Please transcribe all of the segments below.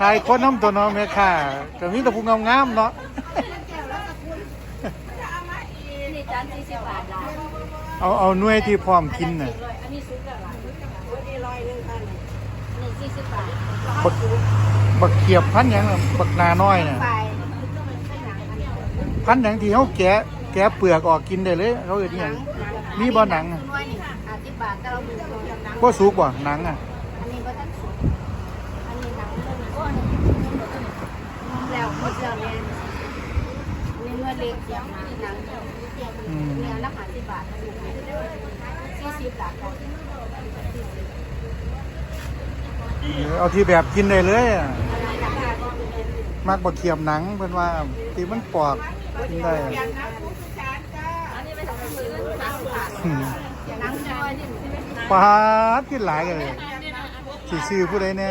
ทายคนน้ำตัวน้องแม่ค่ะก็มีแต่ผู้งามๆเนาะนี่จานสี่สิบบาทละเอาเอาหน่วยที่พร้อมกินน่ะอันนี้ซุปละละนี่ร้อยหนึ่งพันนี่สี่สิบบาทบักบักเขียบพันหยังน่ะบักนาน้อยน่ะไปพันหยังที่เขาแกะแกะเปลือกออกกินได้เลย เขาเอิ้นอิหยัง มีบ่หนังอะน้อยนี่ห้าสิบบาทแต่เราดูตรงจากหนังบ่สุกบ่หนังอะ อันนี้ก็ตั้งสุกอันนี้หนังเรื่องนี้ก็อันนี้แล้วหมดแล้วเนี่ยอันนี้เมื่อเล็กเสียงหนังหนังอืมเนี่ยละหาสิบบาทสี่สิบบาทเอาที่แบบกินได้เลยอะมักบักเขียบหนังเพิ่นว่าที่มันปอกกินได้อะอันนี้ไม่ต้องซื้อหนังบาทอืมหนังน้อยนี่ปาดกินหลายกันเลยสิซื้อผู้ใดแน่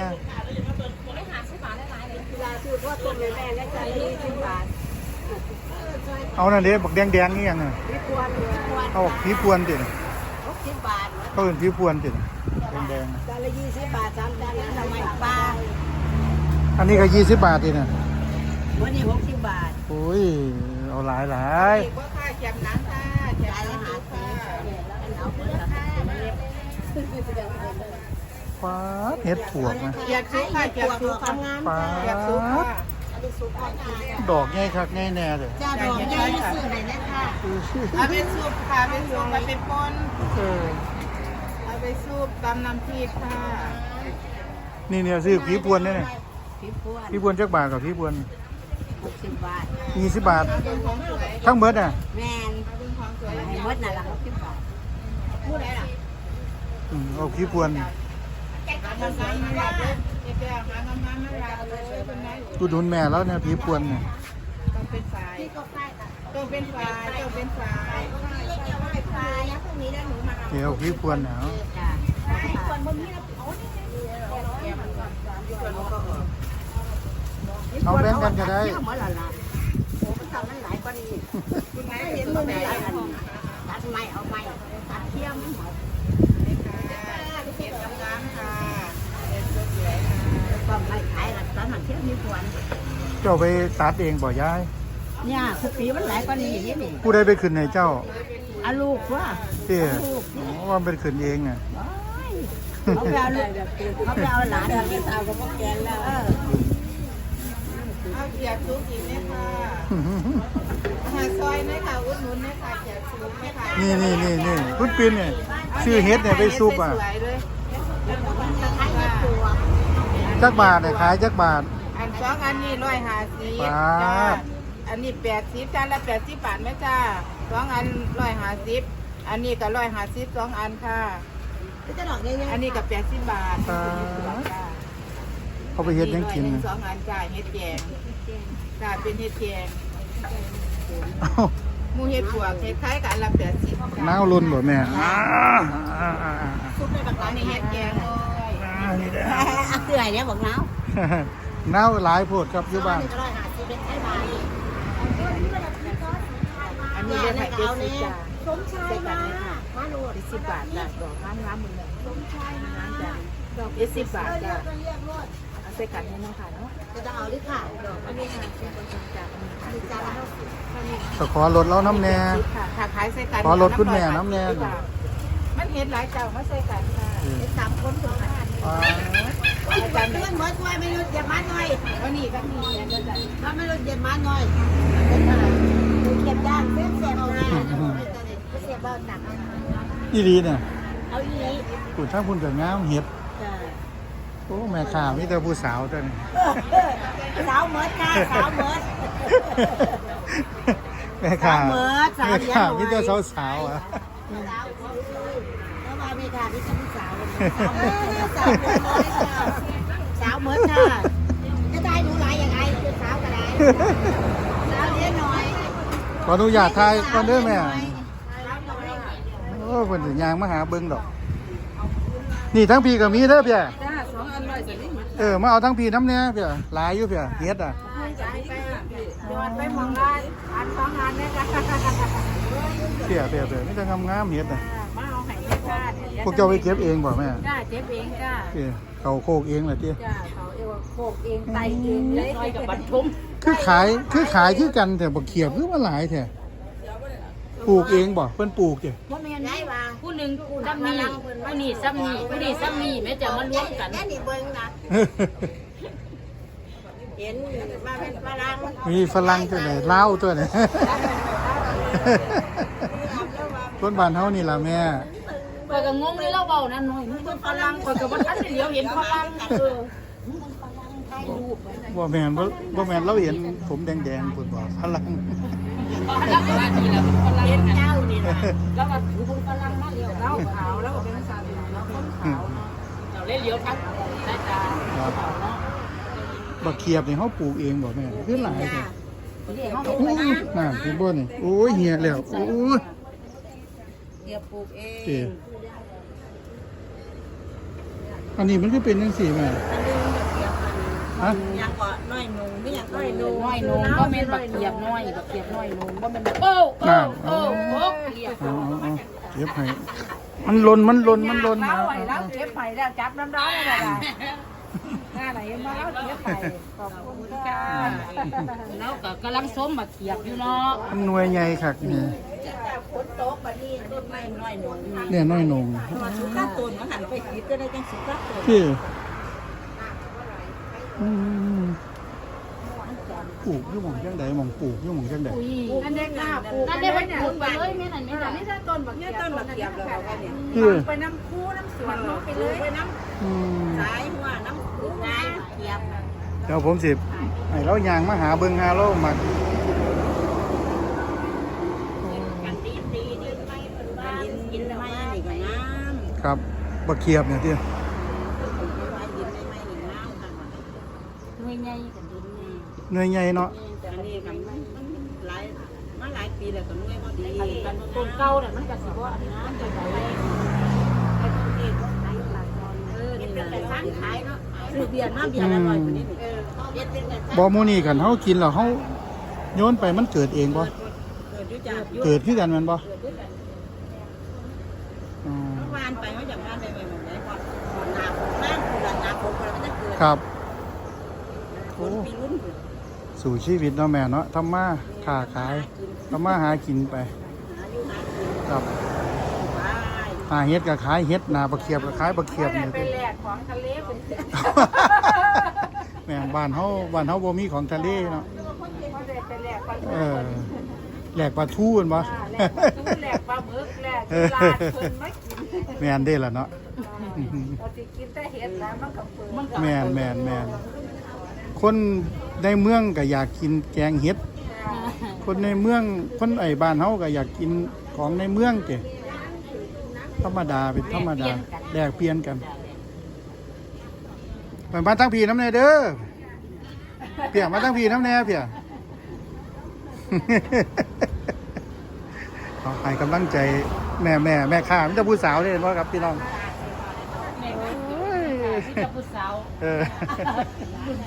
ไม่หาสิบบาทได้หลายเลยเวลาซื้อว่าตัวแม่ๆได้ใจยี่สิบบาท เอานั่นเด้บักแดงๆนี่ยังน่ะพี่ควรควรเอาผีพวนติหกสิบบาทเขาเอิ้นผีพวนติแดงจานละยี่สิบบาทสามจานนั้นทำไมปลาๆอันนี้ก็20บาทติน่ะวันนี้หกสิบบาทโอ้ยเอาหลายหลายก็ค่าเก็บน้ำค่ะจานละห้าสิบแล้วเอาเปลือกปาดเฮ็ดปวกนะเกียบซุกค่ะเกียบซุกค่ะปาเกียบซุกดค่ะอันนี้ซุปอ่อนค่ะ ดอกใหญ่คักใหญ่แน่เลยจ้าดอกใหญ่ที่สุดเลยนะคะเอาไปซุปค่ะไปซุปมาเป็นปนเออเอาไปซุปตำน้ำพริกค่ะนี่เนี่ยซื้อผีพวนเนี่ยพี่พวนผีพวนจักบาทกับผีพวนหกสิบบาท20บาทเป็นของสวยทั้งหมดน่ะแมนเป็นของสวยให้หมดน่ะละหกสิบบาทพูดอะไรล่ะอืมเอาผีพวน งามๆมารับเลยเจ๊ๆหางามๆมารับเลยเป็นไงอุดหนุนแม่แล้วเนี่ยผีพวนเนี่ยต้องเป็นสายพี่ก็ไฟค่ะต้องเป็นสายต้องเป็นสายพี่เกี่ยวไฟไฟนะพรุ่งนี้ได้หนูมาเอาเดี๋ยวผีพวนเนี่ยเอาจ้าควรบนนี้นะโอ้นี่เอาแบ่งกันก็ได้เที่ยวหมดละละโอ้มันทำมันหลายกว่านี้คุณนายเห็เห็นนมัมันนหไหนลายอันตัดไม้เอาไม้ตัดเที่ยวมันหมด เห็นงามๆค่ะเห็นสวยๆค่ะ ก็ไม่ขายละตอน มันเที่ยวมีควรเจ้าไปตัดเองบ่ยาย เนี่ยสปีมันหลายกว่านี้อย่างนี้นี่ผู้ใดไปขึ้นให้เจ้าอาลูกว่าเตี้ยอ๋อว่ามันเป็นขึ้นเองอะเขาไปเอาลูกเขาไปเอาหลานมาสาวกับพวกแกแล้วเออเอาเกียบซุปอีกไหมค่ะหาซอยไหมค่ะอุดหนุนไหมค่ะเกียบซุปไหมค่ะนี่นี่นี่นี่คุณปินเนี่ยชื่อเฮ็ดเนี่ยไปซุปอะสวยๆเลยขายในตัวจักบาทเนี่ยขายจักบาท อันสองอันนี้ร้อยห้าสิบป๊าจ้าบอันนี้แปดสิบจานละแปดสิบบาทไหมจ้าสองอันร้อยห้าสิบอันนี้ก็ร้อยห้าสิบสองอันค่ะจะดอกเนี่ยอันนี้ก็แปดสิบบาทป๊าบจ้าเขาไปเฮ็ดหยังกินอัหน่ะงสองอันจ้าเฮ็ดแกงจ้าเป็นเฮ็ดแกงเอ้าหมูเฮ็ดบวกเฮ็ดคล้ายกับอันละแปดสิบน้าวลุ่นบ่แม่อ่าอ่าอ่าอ่าซุปในบักอัร้านนนี้นี่เฮ็เฮ็ดดแกแกงงเลยอ่านี่เด้อ เสื่อยเนี่ยบอกน้า วน้าวหลายโพดครับอยู่บ้านก็ร้อยห้าสิบเป็นไอ้บาอันนี้เฮ็ดให้เจ็ดสิบจ้าสมชายมามาโหลดเจ็ดสิบบาทจ้าดอกงามงามๆหมดเลยสมชายมาจ้าดอกเจ็ดสิบบาทจ้าเอาใส่กันให้น้องค่ะเนาะจะเอาหรือค่ะดอกอันนี้ค่ะเป็นคนทำจากอันนี้ค่ะจานละเท่าสิบอันนี้ก็ขอลดแล้วน้ำแน่ค่ะค่ะขายใส่กันขอลดคุณแม่น้ำแน่มันเห็ดหลายเจ้ามาใส่กันค่ะสามคนถูกไหม อ่าอาจารย์เพื่อนเหมือนด้วยไม่รู้เย็บมาหน่อยวันนี้ก็มีอันเดียวกันถ้าไม่รู้เย็บมาหน่อยเก็บย่างเสียบเสียบเอาหน้าเสียบเอาหนักอีหลีเนี่ยเอาอีนี้ผู้ทั้งคุณกับงามเฮ็ดจ้ะโอ้แม่ข่ามีแต่ผู้สาวเท่านี้สาวเหมิดค่ะสาวเหมิดแม่ข่าสาวเหมิดสาวแม่เลี้ยงข่าหน่อยมีแต่สาวสาวๆอะสาวแล้วมาไม่ค่ะที่จะเป็นสาวสาวเหมิดค่ะสาว เหมิดค่ะจะได้หนูหลายอย่างไรคือสาวก็ได้สาวเลี้ยงหน่อยขออนุญาตทายก่อนเด้อแม่สาวน้อยโอ้เพิ่นสิย่างมาหาเบิ่งดอก นี่ทั้งพี่ก็มีเด้อเพี่ยจ้าสองอันร้อยสิบบาทเออมาเอาทั้งพี่น้ำเนี้ยเพี่ยหลายอยู่เพี่ยเฮ็ดอะจ่ายไปยอดไปมองได้อันสองอันเนี่ยจ้าเพี่ยเพี่ยเพี่ยมีแต่งามๆเฮ็ดอะมาเอาไห้ให้ชาติพวกเจ้าไปเก็บเองบ่แม่จ้าเจ็บเองจ้า เอ้เขาโคกเองเหรอเตี้ยจ้าเขาเอวโคกเองไตเองเลยน้อยกับบรรทุมคือขายคือขายคือกันแต่บ่เขียบคือว่าหลายแท้ปลูกเองบ่เพิ่นปลูกเด้ว่าแม่นได้ว่าผู้หนึ่งซ้ำนี่ผู้นี่ซ้ำนี่ผู้นี่ซ้ำนี่แม่จะมารวมกันแค่นี้เบิ่งนะเห็นว่าเป็นฝรั่งมีฝรั่งตัวไหนลาวตัวไหนคนบ้านเฮานี่ล่ะแม่ข่อย ก็งงเลยเล่าเบานั่นหน่อยมึงเป็นฝรั่งข่อยก็บ่ทันได้เลี้ยวเห็นฝรั่งเออบ่แม่นบ่บ่แม่นเราเห็นผมแดงๆพุ่นบ่ฝรั่งแล้วก็ว่านี่แหละเป็นฝรั่งเห็นนะเจ้านี่นะแล้วก็ถือคนฝรั่งมาเลี้ยวเล่าขาวแล้วก็เป็นสาลีแล้วคนขาวเนาะเราเล่นเลี้ยวทักได้ตาขาวเนาะบักเขียบนี่เฮาปลูกเองบ่แม่คือหลายแท้เดี๋ยวเขาอู้น่าคือบ่นี่โอ้ยเหี่ยแล้วโอ้ย เดี๋ยวปลูกเองเอ้อันนี้มันคือเป็นจังซี่แม่ฮะยังก็น้อยหนูไม่ยังน้อยนงน้อยนงก็เป็นบักเขียบน้อยบักเขียบน้อยนงก็เป็นโอ้โอ้โอ้โอ้เรียบเอาเอาเอาเก็บให้มันหล่นมันหล่นมันหล่นเล่าเอาไว้เอาแล้เอาวเก็บไปแล้วจับน้ำร้อนได้ไหม หน้าไหนมาแล้วเก็บไปขอบคุณค่ะแล้วก็กำลังส้มบักเขียบอยู่เนาะมันหน่วยใหญ่คักนี่ฝนตกบัดนี้ต้นไม้น้อยหนูเนี่ยน้อยนงมาสุก้าต้นมาหันไปคิดก็ได้จังสุก้าต้นพี่อืมปลูกอยู่หม่องจังใดหม่องปลูกอยู่หม่องจังใดอันเด็กหน้าปลูกอันเด็กมันปลูกไปเลยแม่นั่นไม่ได้ไม่ใช่ต้นบักเนี่เขียยบต้นบักเขียบเราก็เนี่ยพี่ไปน้ำคูน้ำสวนเขาไปเลยไปน้อืมำ สายหัวน้ำปูงายเขียบเดี๋ยวผมสิให้เรายางมาหาเบิ่งหาเรามากันตีตีดินไม่เป็นบ้านกินไม่นี่ก็น้ำครับบักเขียบเนี่ยที่ดินไม่ไม่นี่น้ำค่ะหน่วยใหญ่กันดินหน่วยใหญ่เนาะอันนี้กันมันหลายมาหลายปีแล้วก็นุ่ยพอดีกันต้นเก่าเนี่ยมันก็สิบ่อันนี้มันจะไป ไอ้ต้นนี้ก็ขายหลายตอน เออนี่เป็นแต่ร้านขายเนาะซื้อเบียร์น้ำเบียร์อร่อยกว่านี้เออเฮ็ดเป็นแต่บ่หมู่นี่กันเฮากินแล้วเฮาโยนไปมันเกิดเองบ่เกิดอยู่จากอยู่เกิดคือกันแม่นบ่อ๋อวานไปเขาจากบ้านไปไปหมดเลยพอหนาฝนนั่งหลังหนาฝนมันจะเกิดครับฝนปีรุ่นสู่ชีวิตเนาะแม่เนาะทำมาค้าขายทำมาหากินไป หาอยู่หากิน ครับไป หาเฮ็ดก็ขายเฮ็ดนาบักเขียบก็ขายบักเขียบเนี่ยไปแลกของทะเลเป็นเสียแม่งบ้านเฮาบ้านเฮาบ่มีของทะเลเนาะเขาได้ไปแลกปลาเออแหลกปลาทูนบ่แลกปลาทูแลกปลาหมึกแลกปลาเพิ่นไม่กินแม่นเด้ล่ะเนาะ เราสิกินแต่เห็ดแล้วมันก็เปิดมันก็แม่นแม่นแม่นคนในเมืองก็อยากกินแกงเห็ด คนในเมืองคนไอ้บ้านเฮาก็อยากกินของในเมืองเก ธรรมดาเป็นธรรมดาแลกเปลี่ยนกันไปบ้านทั้งพี่น้ำแน่เด้อเพียมาทั้งพี่น้ำแน่เพียเอาให้กำลังใจแม่แม่แม่ข้ามันจะผู้สาวเลยเห็นว่าครับพี่น้องแม่ก็ที่จะผู้สาวเออ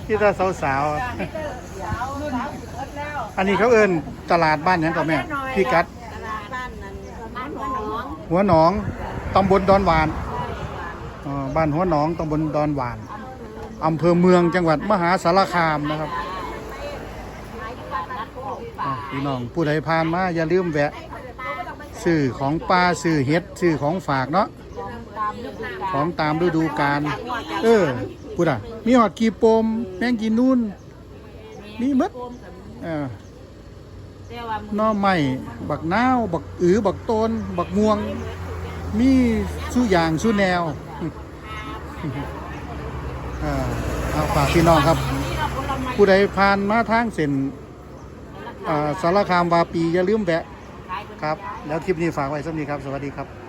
ที่ตาสาวสาวๆสาวสาวเอิดแล้วอันนี้เขาเอิ้นตลาดบ้านหยังก่อนแม่พี่กัดตลาดบ้านนั้นบ้านหัวหนองหัวหนอง ตำบลดอนหวานอ๋อบ้านหัวหนองตำบลดอนหวานอำเภอเมืองจังหวัดมหาสารคามนะครับอะพี่น้องผู้ใดผ่านมาอย่าลืมแวะซื้อของปลาซื้อเห็ดซื้อของฝากเนาะของตามฤดูกาลเออพูดอะมีหอดกีโปมแมงกีนูนมีหมดเออแต่ว่าหน่อไม้บักนาว บักอือบักโตน บักม่วง มีสู้อย่างสู้แนวเออเอาฝากพี่น้องครับ ผู้ใดผ่านมาทางเส้นอ่าสารคามวาปีอย่าลืมแวะครับ แล้วคลิปนี้ฝากไว้สักนี้ครับ สวัสดีครับ